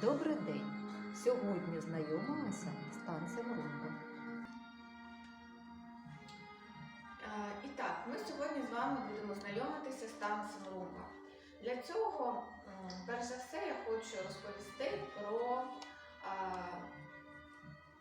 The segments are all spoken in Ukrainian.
Добрий день! Сьогодні знайомимося з танцем румба. Е, І так, ми сьогодні з вами будемо знайомитися з танцем румба. Для цього, перш за все, я хочу розповісти про а,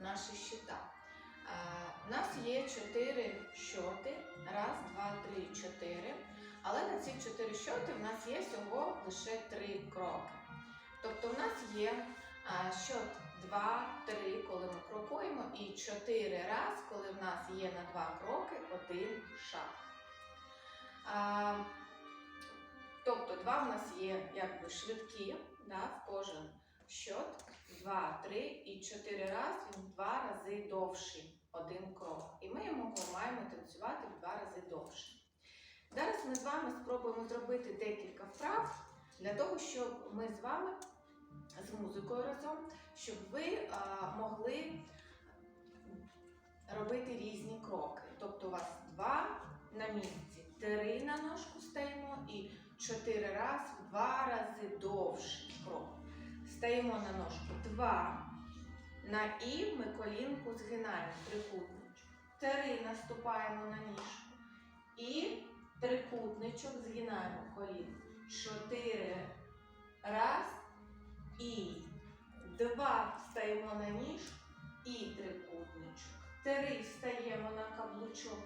наші щита. Е, У нас є чотири щоти. Раз, два, три, чотири. Але на ці чотири щоти в нас є всього лише три кроки. Тобто в нас є а, щот 2, 3, коли ми крокуємо, і 4 раз, коли в нас є на 2 кроки один шаг. А, тобто 2 в нас є якби швидкі, да, в кожен щот, 2, 3 і 4 раз він 2 рази довший один крок. І ми його маємо танцювати в 2 рази довше. Зараз ми з вами спробуємо зробити декілька вправ для того, щоб ми з вами з музикою разом, щоб ви могли робити різні кроки. Тобто у вас два на місці, три на ножку стаємо і чотири раз в два рази довший крок. Стаємо на ножку два. На і ми колінку згинаємо трикутничок. Три наступаємо на ніжку. І трикутничок згинаємо колінку. Чотири раз і два стаємо на ніжку і трикутничок. Три стаємо на каблучок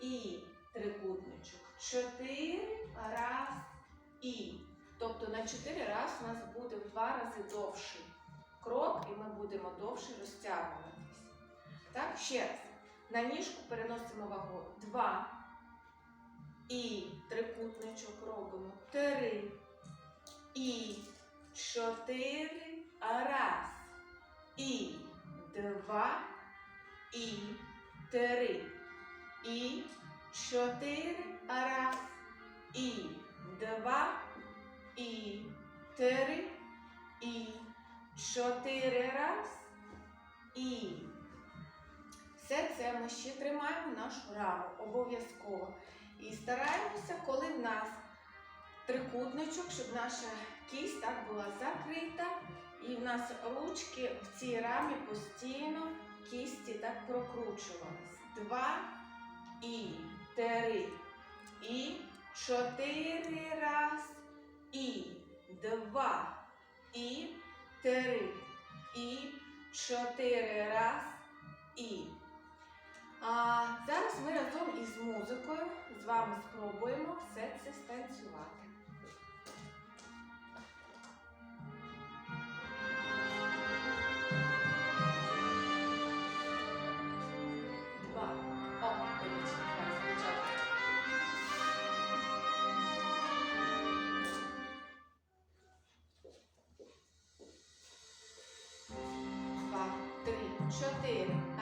і трикутничок. Чотири раз і. Тобто на чотири раз у нас буде в два рази довший крок, і ми будемо довше розтягуватись. Так, ще раз. На ніжку переносимо вагу. Два. І трикутничок робимо. Три. І чотири. Раз. І два. І три. І чотири. Раз. І два. І три. І чотири раз. І все це ми ще тримаємо нашу раму обов'язково. І стараємося, коли в нас трикутничок, щоб наша кість так була закрита. І в нас ручки в цій рамі постійно кісті так прокручувались. Два і три. І чотири раз. І два. І три. І чотири раз. І. А зараз ми разом із музикою з вами спробуємо все це станцювати. solteira.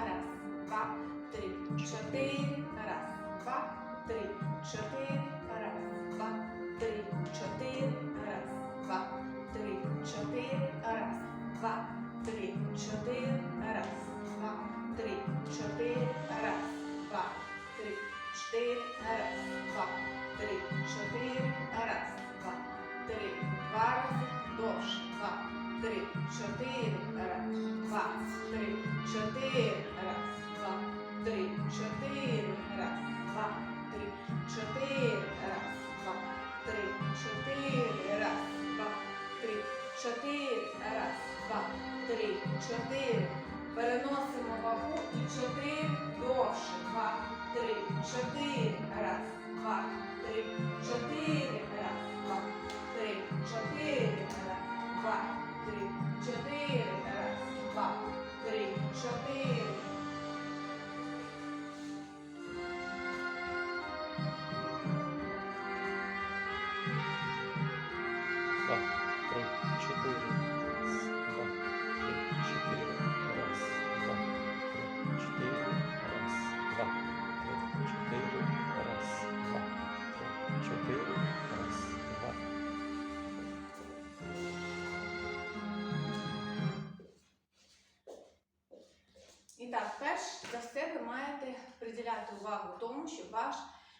Так, перш за все ви маєте приділяти увагу тому, щоб ваш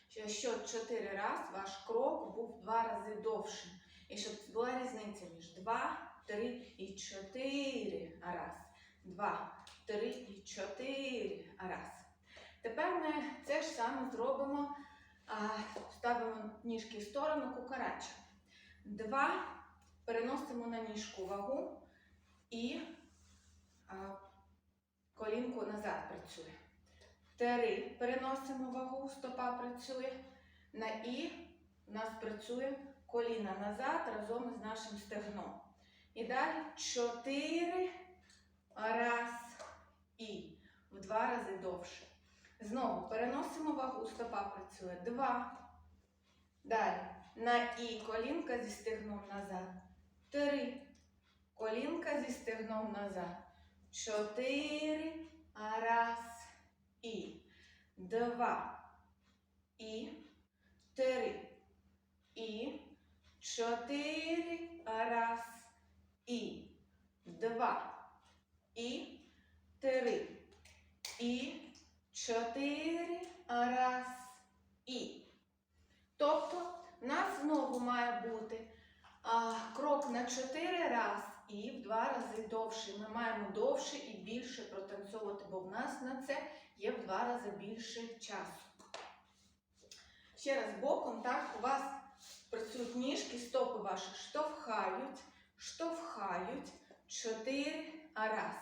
що- що чотири раз ваш крок був два рази довшим. І щоб була різниця між 2 три і чотири. Раз, два, три і чотири. Раз. Тепер ми це ж саме зробимо. Ставимо ніжки в сторону кукарача. Два. Переносимо на ніжку вагу і колінку назад працює. Три. Переносимо вагу, стопа працює. На і у нас працює коліна назад разом із нашим стегном. І далі чотири. Раз і. В два рази довше. Знову переносимо вагу, стопа працює. Два. Далі. На і колінка зі стегном назад. Три. Колінка зі стегном назад. Чотири. Раз. І. Два. І. Три. І. Чотири. Раз. І. Два. І. Три. І. Чотири. Раз. І. Тобто, в нас знову має бути а, крок на чотири раз і в два рази довше. Ми маємо довше і більше протанцьовувати, бо в нас на це є в два рази більше часу. Ще раз боком, так, у вас працюють ніжки, стопи ваші штовхають, штовхають. Чотири, раз,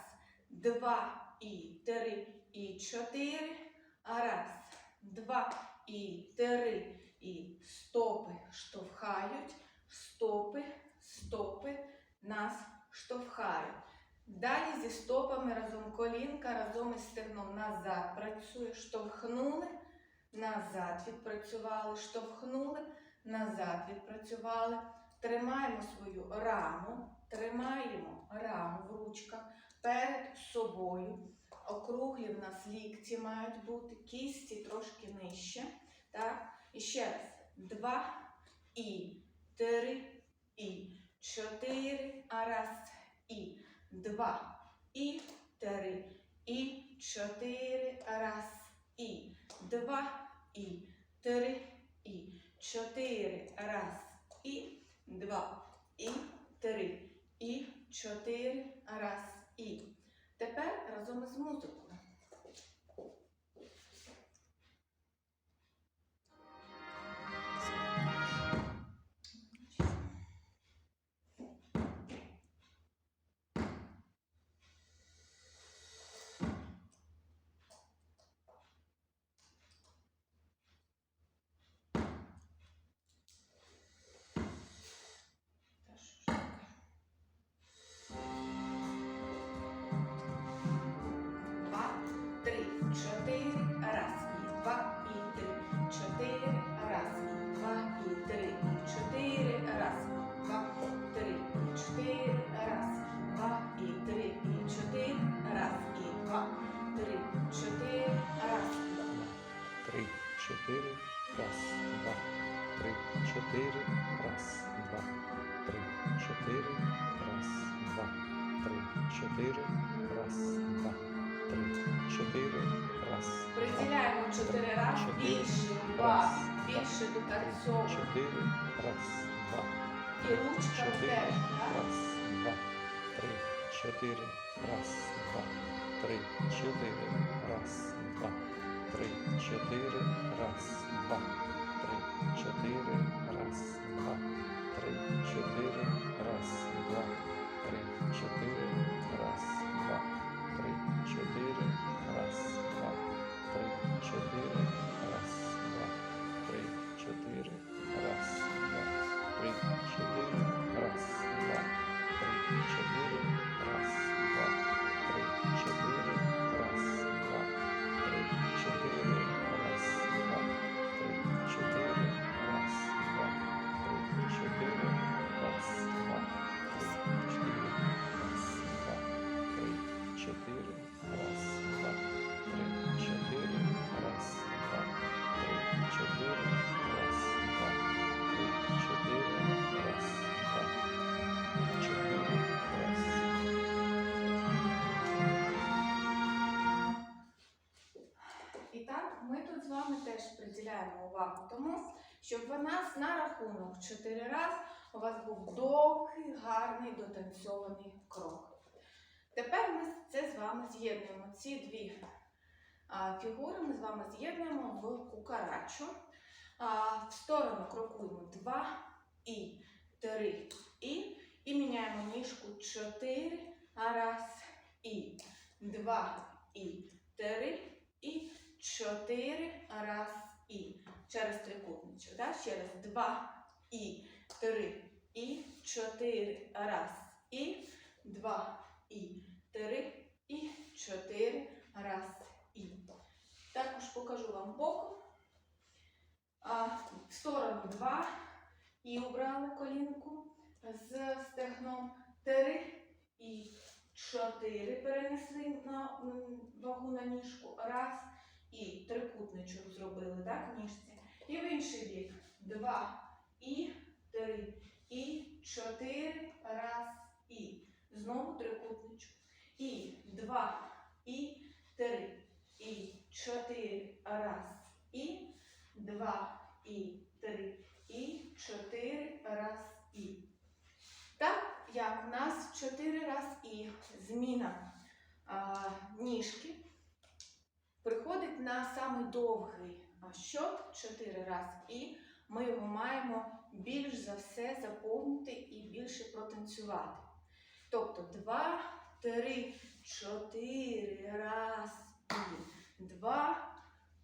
два і три, і чотири, раз, два і три, і стопи штовхають, стопи, стопи нас штовхають. Далі зі стопами разом колінка, разом із стегном назад працює, штовхнули, назад відпрацювали, штовхнули, назад відпрацювали. Тримаємо свою раму, тримаємо раму в ручках перед собою. Округлі в нас лікті мають бути, кісті трошки нижче. Так? І ще раз. Два і три і чотири. А раз і два і три і чотири. А раз і два і три і чотири. Раз і два і три і чотири. Раз і. Тепер разом із музикою. Чотири, раз, і два, і три, чотири, раз, і два, і три, і чотири, раз, і два, три, і чотири, раз, і два, і три, і чотири, раз, і два, три, чотири, раз. два, Три, чотири, раз, два, три, чотири, раз, два, три, чотири, раз, два, три, чотири, чотири раз більше, два, більше до танцьову. чотири, раз, два, І ручка так? раз, два, три, чотири, раз, два, три, чотири, раз, два, три, чотири, раз, два, три, чотири, раз, два, три, чотири, раз, два, три, чотири, раз, два, увагу тому, щоб в нас на рахунок 4 раз у вас був довгий, гарний дотанцьований крок. Тепер ми це з вами з'єднуємо. Ці дві фігури ми з вами з'єднуємо в кукарачу. В сторону крокуємо 2 і 3 і. І міняємо ніжку 4. Раз і 2 і 3 і 4. Раз і. Через трикутничок. Да? Ще раз. 2 і. 3 і. 4. Раз. І. 2 і. 3 і. 4. Раз. І. Також покажу вам боком. А, в сторону 2 і обрали колінку з стегном. 3 і 4 перенесли на вагу на ніжку. Раз. І трикутничок зробили, так, ніжці. І в інший бік 2 і 3 і 4 раз і. Знову трикутничок. І 2 і 3 і 4 раз і. 2 і 3 і 4 раз і. Так як в нас 4 раз і зміна а, ніжки приходить на самий довгий щот 4 раз і ми його маємо більш за все заповнити і більше протанцювати. Тобто 2, 3, 4 раз і 2,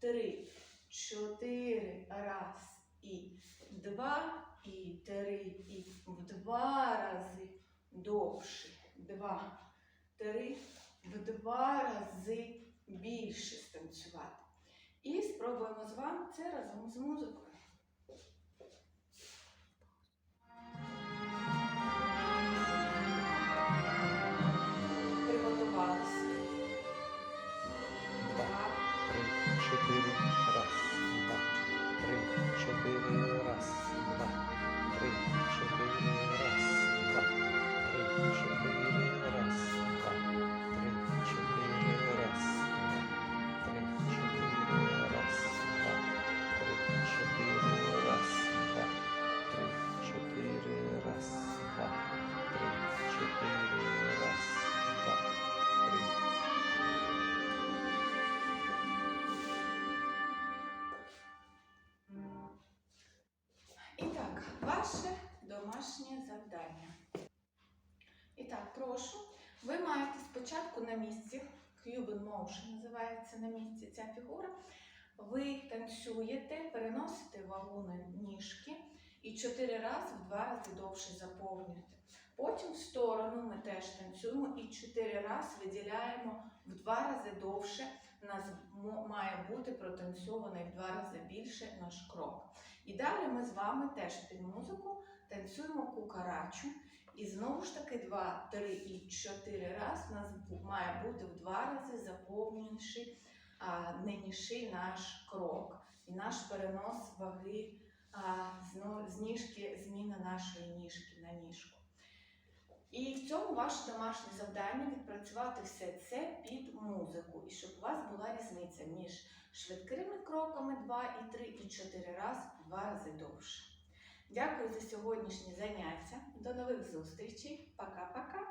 3, 4 раз і 2 і 3 і в два рази довше. 2, 3, в два рази більше станцювати. І спробуємо з вами це разом з музикою. Домашнє. І так, прошу. Ви маєте спочатку на місці, Cuban Motion називається на місці ця фігура. Ви танцюєте, переносите вагу на ніжки і чотири рази в два рази довше заповнюєте. Потім в сторону ми теж танцюємо і чотири рази виділяємо в два рази довше. У нас має бути протанцьований в два рази більше наш крок. І далі ми з вами теж під музику танцюємо кукарачу. І знову ж таки 2, 3 і 4 раз у нас має бути в два рази заповненіший а, ниніший наш крок. І наш перенос ваги з, ніжки, зміна нашої ніжки на ніжку. І в цьому ваше домашнє завдання відпрацювати все це під музику, і щоб у вас була різниця між швидкими кроками 2 і 3 і 4 раз в два рази довше. Дякую за сьогоднішнє заняття. До нових зустрічей. Пока-пока.